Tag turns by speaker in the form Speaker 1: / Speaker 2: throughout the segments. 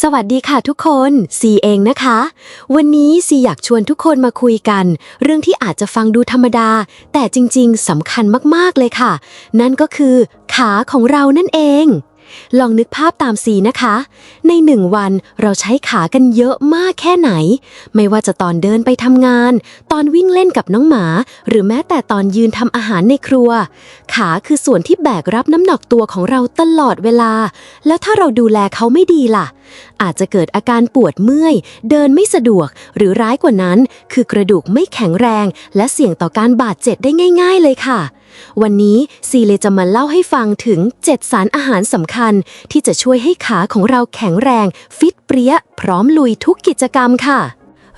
Speaker 1: สวัสดีค่ะทุกคน ซีเองนะคะ วันนี้ซีอยากชวนทุกคนมาคุยกัน เรื่องที่อาจจะฟังดูธรรมดา แต่จริงๆสำคัญมากๆเลยค่ะ นั่นก็คือ ขาของเรานั่นเอง ลองนึกภาพตามซีนะคะ ในหนึ่งวันเราใช้ขากันเยอะมากแค่ไหน ไม่ว่าจะตอนเดินไปทำงาน ตอนวิ่งเล่นกับน้องหมา หรือแม้แต่ตอนยืนทำอาหารในครัว ขาคือส่วนที่แบกรับน้ำหนักตัวของเราตลอดเวลา แล้วถ้าเราดูแลเขาไม่ดีล่ะ อาจจะเกิดอาการปวดเมื่อย เดินไม่สะดวก หรือร้ายกว่านั้น คือกระดูกไม่แข็งแรง และเสี่ยงต่อการบาดเจ็บได้ง่าย ๆ เลยค่ะ วันนี้ซีเลจะมาเล่าให้ฟังถึง 7 สารอาหารสำคัญ ที่จะช่วยให้ขาของเราแข็งแรง ฟิตเปรี้ย พร้อมลุยทุกกิจกรรมค่ะ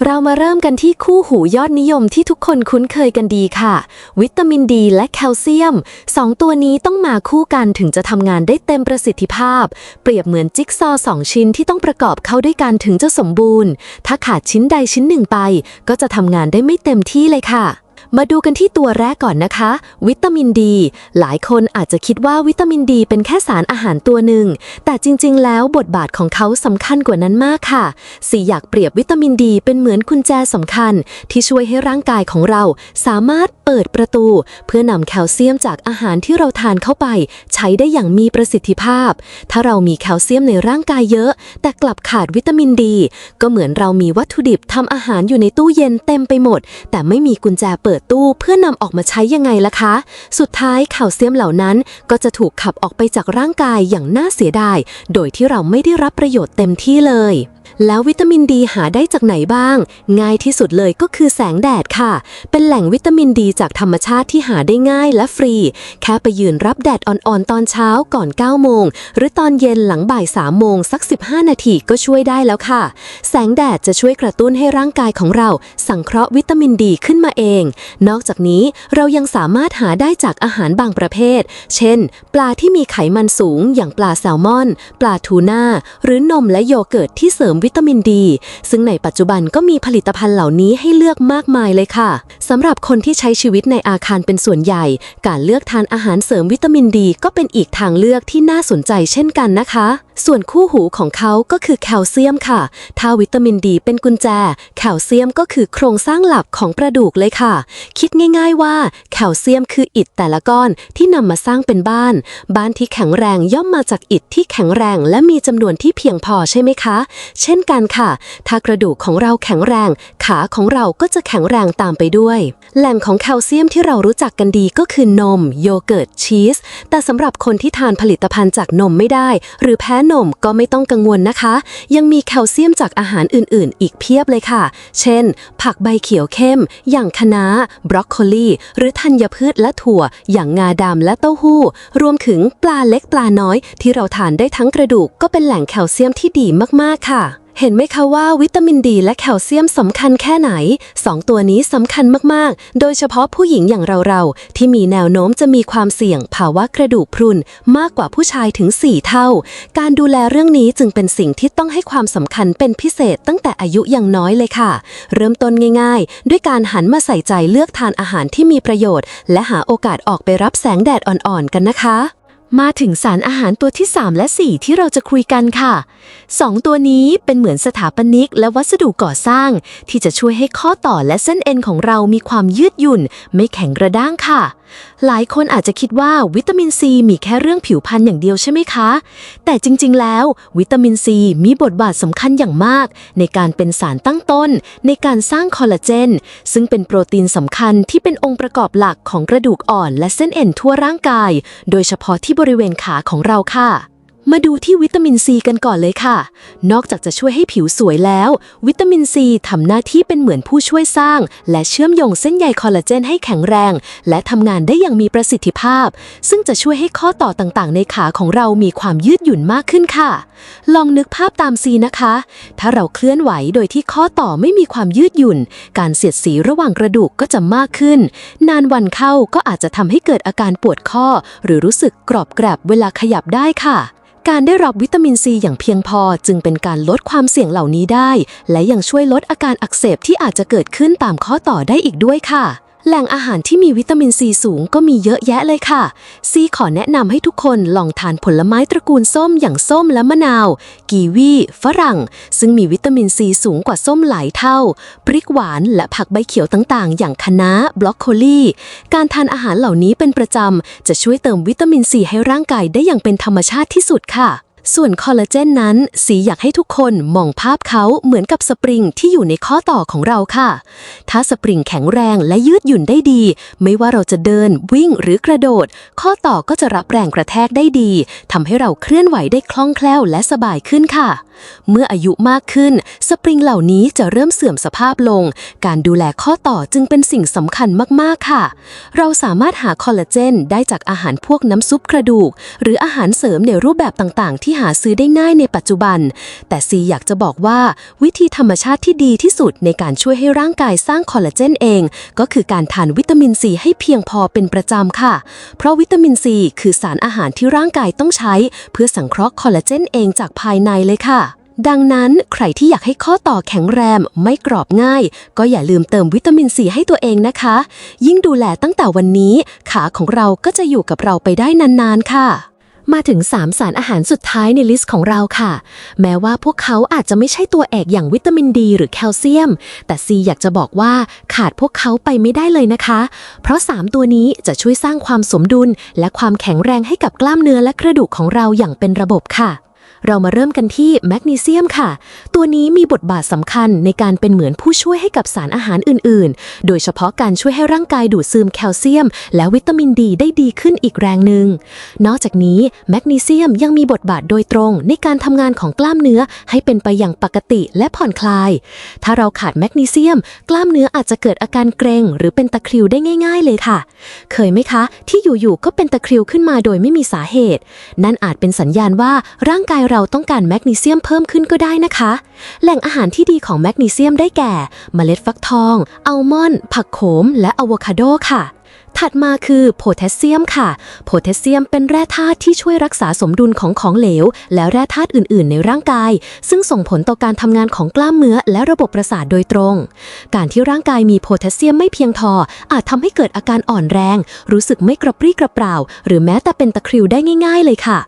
Speaker 1: เรามาเริ่มกันที่คู่หูยอดนิยมที่ทุกคนคุ้นเคยกันดีค่ะ วิตามินดีและแคลเซียมสองตัวนี้ต้องมาคู่กันถึงจะทำงานได้เต็มประสิทธิภาพ เปรียบเหมือนจิ๊กซอว์สองชิ้นที่ต้องประกอบเข้าด้วยกันถึงจะสมบูรณ์ ถ้าขาดชิ้นใดชิ้นหนึ่งไป ก็จะทำงานได้ไม่เต็มที่เลยค่ะ มาดูกันที่ตัวแรกก่อนนะคะ วิตามินดี หลายคนอาจจะคิดว่าวิตามินดีเป็นแค่สารอาหารตัวหนึ่ง แต่จริง ๆ แล้วบทบาทของเขาสำคัญกว่านั้นมากค่ะสีอยากเปรียบวิตามินดีเป็นเหมือนกุญแจสำคัญ ที่ช่วยให้ร่างกายของเรา สามารถเปิดประตู เพื่อนำแคลเซียมจากอาหารที่เราทานเข้าไป ใช้ได้อย่างมีประสิทธิภาพ ถ้าเรามีแคลเซียมในร่างกายเยอะ แต่กลับขาดวิตามินดี ก็เหมือนเรามีวัตถุดิบทำอาหารอยู่ในตู้เย็นเต็มไปหมด แต่ไม่มีกุญแจเปิดตู้เพื่อนำออกมาใช้ยังไงล่ะคะ สุดท้ายข่าวเสียมเหล่านั้นก็จะถูกขับออกไปจากร่างกายอย่างน่าเสียดาย โดยที่เราไม่ได้รับประโยชน์เต็มที่เลยแล้ววิตามินดีหาได้จากไหนบ้าง ง่ายที่สุดเลยก็คือแสงแดดค่ะ เป็นแหล่งวิตามินดีจากธรรมชาติที่หาได้ง่ายและฟรี แค่ไปยืนรับแดดอ่อนๆ ตอนเช้าก่อน 9 โมง หรือตอนเย็นหลังบ่าย 3 โมง สัก 15 นาทีก็ช่วยได้แล้วค่ะ แสงแดดจะช่วยกระตุ้นให้ร่างกายของเรา สังเคราะห์วิตามินดีขึ้นมาเอง นอกจากนี้เรายังสามารถหาได้จากอาหารบางประเภท เช่น ปลาที่มีไขมันสูงอย่างปลาแซลมอน ปลาทูน่าหรือนมและโยเกิร์ตที่เสริมวิตามินดี ซึ่งในปัจจุบันก็มีผลิตภัณฑ์เหล่านี้ให้เลือกมากมายเลยค่ะสำหรับคนที่ใช้ชีวิตในอาคารเป็นส่วนใหญ่ การเลือกทานอาหารเสริมวิตามินดี ก็เป็นอีกทางเลือกที่น่าสนใจเช่นกันนะคะส่วนคู่หูของเขาก็คือแคลเซียมค่ะ ถ้าวิตามินดีเป็นกุญแจ แคลเซียมก็คือโครงสร้างหลักของกระดูกเลยค่ะ คิดง่ายๆว่า แคลเซียมคืออิฐแต่ละก้อนที่นำมาสร้างเป็นบ้าน บ้านที่แข็งแรงย่อมมาจากอิฐที่แข็งแรงและมีจำนวนที่เพียงพอใช่ไหมคะ เช่นกันค่ะ ถ้ากระดูกของเราแข็งแรง ขาของเราก็จะแข็งแรงตามไปด้วย แหล่งของแคลเซียมที่เรารู้จักกันดีก็คือนม โยเกิร์ตชีส แต่สำหรับคนที่ทานผลิตภัณฑ์จากนมไม่ได้ หรือแพ้นมก็ไม่ต้องกังวลนะคะ ยังมีแคลเซียมจากอาหารอื่น ๆ อีกเพียบเลยค่ะ เช่น ผักใบเขียวเข้ม อย่างคะน้าบรอกโคลี หรือธัญพืชและถั่ว อย่างงาดำและเต้าหู้ รวมถึงปลาเล็กปลาน้อย ที่เราทานได้ทั้งกระดูกก็เป็นแหล่งแคลเซียมที่ดีมาก ๆ ค่ะ เห็นไหมคะว่าวิตามินดีและแคลเซียมสำคัญแค่ไหน 2 ตัวนี้สำคัญมาก ๆ โดยเฉพาะผู้หญิงอย่างเราๆ ที่มีแนวโน้มจะมีความเสี่ยง ภาวะกระดูกพรุน มากกว่าผู้ชายถึง 4 เท่า การดูแลเรื่องนี้จึงเป็นสิ่งที่ต้องให้ความสำคัญเป็นพิเศษตั้งแต่อายุยังน้อยเลยค่ะ เริ่มต้นง่าย ๆ ด้วยการหันมาใส่ใจเลือกทานอาหารที่มีประโยชน์ และหาโอกาสออกไปรับแสงแดดอ่อน ๆ กันนะคะ มาถึงสารอาหารตัวที่ 3 และ 4 ที่เราจะคุยกันค่ะ 2 ตัวนี้เป็นเหมือนสถาปนิกและวัสดุก่อสร้าง ที่จะช่วยให้ข้อต่อและเส้นเอ็นของเรามีความยืดหยุ่น ไม่แข็งกระด้างค่ะหลายคนอาจจะคิดว่าวิตามินซีมีแค่เรื่องผิวพรรณอย่างเดียวใช่ไหมคะ แต่จริงๆ แล้ว วิตามินซีมีบทบาทสำคัญอย่างมาก ในการเป็นสารตั้งต้น ในการสร้างคอลลาเจน ซึ่งเป็นโปรตีนสำคัญที่เป็นองค์ประกอบหลักของกระดูกอ่อนและเส้นเอ็นทั่วร่างกาย โดยเฉพาะที่บริเวณขาของเราค่ะ มาดูที่วิตามินซีกันก่อนเลยค่ะ นอกจากจะช่วยให้ผิวสวยแล้ว วิตามินซีทำหน้าที่เป็นเหมือนผู้ช่วยสร้าง และเชื่อมโยงเส้นใยคอลลาเจนให้แข็งแรง และทำงานได้อย่างมีประสิทธิภาพ ซึ่งจะช่วยให้ข้อต่อต่างๆ ในขาของเรามีความยืดหยุ่นมากขึ้นค่ะ ลองนึกภาพตามซีนะคะ ถ้าเราเคลื่อนไหวโดยที่ข้อต่อไม่มีความยืดหยุ่น การเสียดสีระหว่างกระดูกก็จะมากขึ้น นานวันเข้าก็อาจจะทำให้เกิดอาการปวดข้อ หรือรู้สึกกรอบแกรบเวลาขยับได้ค่ะ การได้รับวิตามินซีอย่างเพียงพอจึงเป็นการลดความเสี่ยงเหล่านี้ได้ และยังช่วยลดอาการอักเสบที่อาจจะเกิดขึ้นตามข้อต่อได้อีกด้วยค่ะ แหล่งอาหารที่มีวิตามินซีสูงก็มีเยอะแยะเลยค่ะ ซีขอแนะนำให้ทุกคนลองทานผลไม้ตระกูลส้มอย่างส้มและมะนาว กีวี ฝรั่ง ซึ่งมีวิตามินซีสูงกว่าส้มหลายเท่า พริกหวานและผักใบเขียวต่างๆ อย่างคะน้าบล็อกโคลีการทานอาหารเหล่านี้เป็นประจำ จะช่วยเติมวิตามินซีให้ร่างกายได้อย่างเป็นธรรมชาติที่สุดค่ะ ส่วนคอลลาเจนนั้น สีอยากให้ทุกคนมองภาพเขาเหมือนกับสปริงที่อยู่ในข้อต่อของเราค่ะ ถ้าสปริงแข็งแรงและยืดหยุ่นได้ดี ไม่ว่าเราจะเดินวิ่งหรือกระโดด ข้อต่อก็จะรับแรงกระแทกได้ดีทำให้เราเคลื่อนไหวได้คล่องแคล่วและสบายขึ้นค่ะเมื่ออายุมากขึ้น สปริงเหล่านี้จะเริ่มเสื่อมสภาพลง การดูแลข้อต่อจึงเป็นสิ่งสำคัญมาก ๆ ค่ะ เราสามารถหาคอลลาเจนได้จากอาหารพวกน้ำซุปกระดูก หรืออาหารเสริมในรูปแบบต่างๆ ที่หาซื้อได้ง่ายในปัจจุบัน แต่ซีอยากจะบอกว่า วิธีธรรมชาติที่ดีที่สุดในการช่วยให้ร่างกายสร้างคอลลาเจนเอง ก็คือการทานวิตามินซีให้เพียงพอเป็นประจำค่ะ เพราะวิตามินซีคือสารอาหารที่ร่างกายต้องใช้ เพื่อสังเคราะห์คอลลาเจนเองจากภายในเลยค่ะ ดังนั้นใครที่อยากให้ข้อต่อแข็งแรงไม่กรอบง่าย ก็อย่าลืมเติมวิตามินซีให้ตัวเองนะคะ ยิ่งดูแลตั้งแต่วันนี้ ขาของเราก็จะอยู่กับเราไปได้นานๆค่ะ มาถึง 3 สารอาหารสุดท้ายในลิสต์ของเราค่ะ แม้ว่าพวกเขาอาจจะไม่ใช่ตัวเอกอย่างวิตามินดี หรือแคลเซียม แต่ซีอยากจะบอกว่าขาดพวกเขาไปไม่ได้เลยนะคะ เพราะ 3 ตัวนี้จะช่วยสร้างความสมดุล และความแข็งแรงให้กับกล้ามเนื้อและกระดูกของเราอย่างเป็นระบบค่ะ เรามาเริ่มกันที่แมกนีเซียมค่ะ ตัวนี้มีบทบาทสำคัญในการเป็นเหมือนผู้ช่วยให้กับสารอาหารอื่น ๆ โดยเฉพาะการช่วยให้ร่างกายดูดซึมแคลเซียม และวิตามินดีได้ดีขึ้นอีกแรงหนึ่ง นอกจากนี้แมกนีเซียมยังมีบทบาทโดยตรงในการทำงานของกล้ามเนื้อให้เป็นไปอย่างปกติและผ่อนคลาย ถ้าเราขาดแมกนีเซียม กล้ามเนื้ออาจจะเกิดอาการเกร็ง หรือเป็นตะคริวได้ง่าย ๆ เลยค่ะ เคยไหมคะ ที่อยู่ ๆ ก็เป็นตะคริวขึ้นมาโดยไม่มีสาเหตุ นั่นอาจเป็นสัญญาณว่าร่างกายเราต้องการแมกนีเซียมเพิ่มขึ้นก็ได้นะคะ แหล่งอาหารที่ดีของแมกนีเซียมได้แก่ เมล็ดฟักทอง อัลมอนด์ ผักโขม และอะโวคาโดค่ะ ถัดมาคือโพแทสเซียมค่ะ โพแทสเซียมเป็นแร่ธาตุที่ช่วยรักษาสมดุลของของเหลว และแร่ธาตุอื่น ๆ ในร่างกาย ซึ่งส่งผลต่อการทำงานของกล้ามเนื้อและระบบประสาทโดยตรง การที่ร่างกายมีโพแทสเซียมไม่เพียงพออาจทำให้เกิดอาการอ่อนแรง รู้สึกไม่กระปรี้กระเปร่า หรือแม้แต่เป็นตะคริวได้ง่าย ๆ เลยค่ะ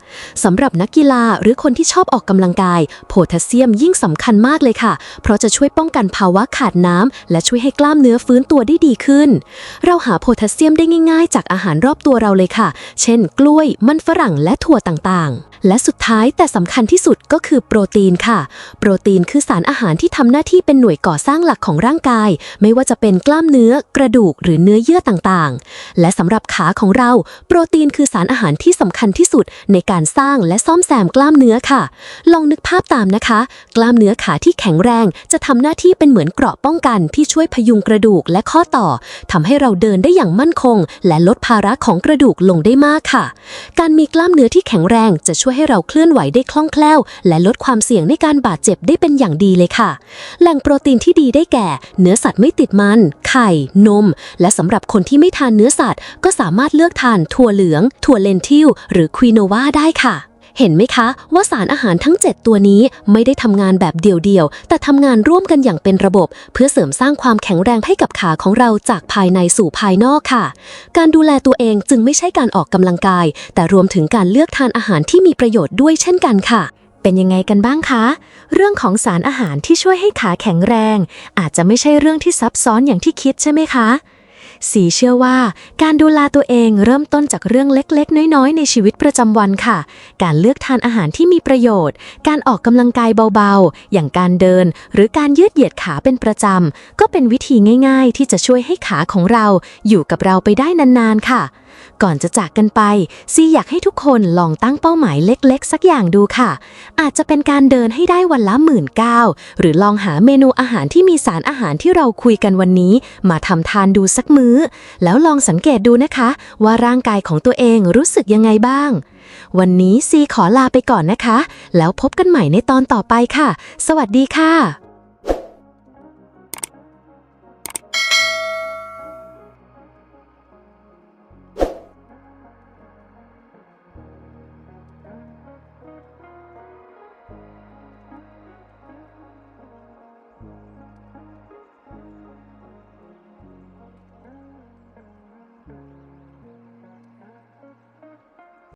Speaker 1: สำหรับนักกีฬาหรือคนที่ชอบออกกำลังกาย โพแทสเซียมยิ่งสำคัญมากเลยค่ะ เพราะจะช่วยป้องกันภาวะขาดน้ำและช่วยให้กล้ามเนื้อฟื้นตัวได้ดีขึ้น เราหาโพแทสเซียมได้ง่ายๆ จากอาหารรอบตัวเราเลยค่ะ เช่น กล้วย มันฝรั่งและถั่วต่างๆ และสุดท้ายแต่สำคัญที่สุดก็คือโปรตีนค่ะ โปรตีนคือสารอาหารที่ทำหน้าที่เป็นหน่วยก่อสร้างหลักของร่างกาย ไม่ว่าจะเป็นกล้ามเนื้อ กระดูกหรือเนื้อเยื่อต่างๆ และสำหรับขาของเรา โปรตีนคือสารอาหารที่สำคัญที่สุด ในการสร้างและซ่อมแซมกล้ามเนื้อค่ะ ลองนึกภาพตามนะคะ กล้ามเนื้อขาที่แข็งแรง จะทำหน้าที่เป็นเหมือนเกราะป้องกันที่ช่วยพยุงกระดูกและข้อต่อทำให้เราเดินได้อย่างมั่นคง และลดภาระของกระดูกลงได้มากค่ะ การมีกล้ามเนื้อที่แข็งแรงจะช่วยให้เราเคลื่อนไหวได้คล่องแคล่ว และลดความเสี่ยงในการบาดเจ็บได้เป็นอย่างดีเลยค่ะ แหล่งโปรตีนที่ดีได้แก่ เนื้อสัตว์ไม่ติดมัน ไข่ นม และสำหรับคนที่ไม่ทานเนื้อสัตว์ ก็สามารถเลือกทานถั่วเหลือง ถั่วเลนทิลหรือควีโนวาได้ค่ะ เห็นไหมคะว่าสารอาหารทั้ง 7 ตัวนี้ไม่ได้ทำงานแบบเดี่ยวๆ แต่ทำงานร่วมกันอย่างเป็นระบบ เพื่อเสริมสร้างความแข็งแรงให้กับขาของเราจากภายในสู่ภายนอกค่ะ การดูแลตัวเองจึงไม่ใช่การออกกำลังกาย แต่รวมถึงการเลือกทานอาหารที่มีประโยชน์ด้วยเช่นกันค่ะ เป็นยังไงกันบ้างคะ เรื่องของสารอาหารที่ช่วยให้ขาแข็งแรง อาจจะไม่ใช่เรื่องที่ซับซ้อนอย่างที่คิดใช่ไหมคะ สีเชื่อว่า การดูแลตัวเองเริ่มต้นจากเรื่องเล็กๆ น้อยๆ ในชีวิตประจำวันค่ะ การเลือกทานอาหารที่มีประโยชน์ การออกกำลังกายเบาๆ อย่างการเดิน หรือการยืดเหยียดขาเป็นประจำก็เป็นวิธีง่าย ๆ ที่จะช่วยให้ขาของเราอยู่กับเราไปได้นานๆค่ะ ก่อนจะจากกันไป ซีอยากให้ทุกคนลองตั้งเป้าหมายเล็กๆ สักอย่างดูค่ะ อาจจะเป็นการเดินให้ได้วันละหมื่นเก้าหรือลองหาเมนูอาหารที่มีสารอาหารที่เราคุยกันวันนี้ มาทำทานดูสักมื้อ แล้วลองสังเกตดูนะคะ ว่าร่างกายของตัวเองรู้สึกยังไงบ้าง วันนี้ซีขอลาไปก่อนนะคะ แล้วพบกันใหม่ในตอนต่อไปค่ะ สวัสดีค่ะ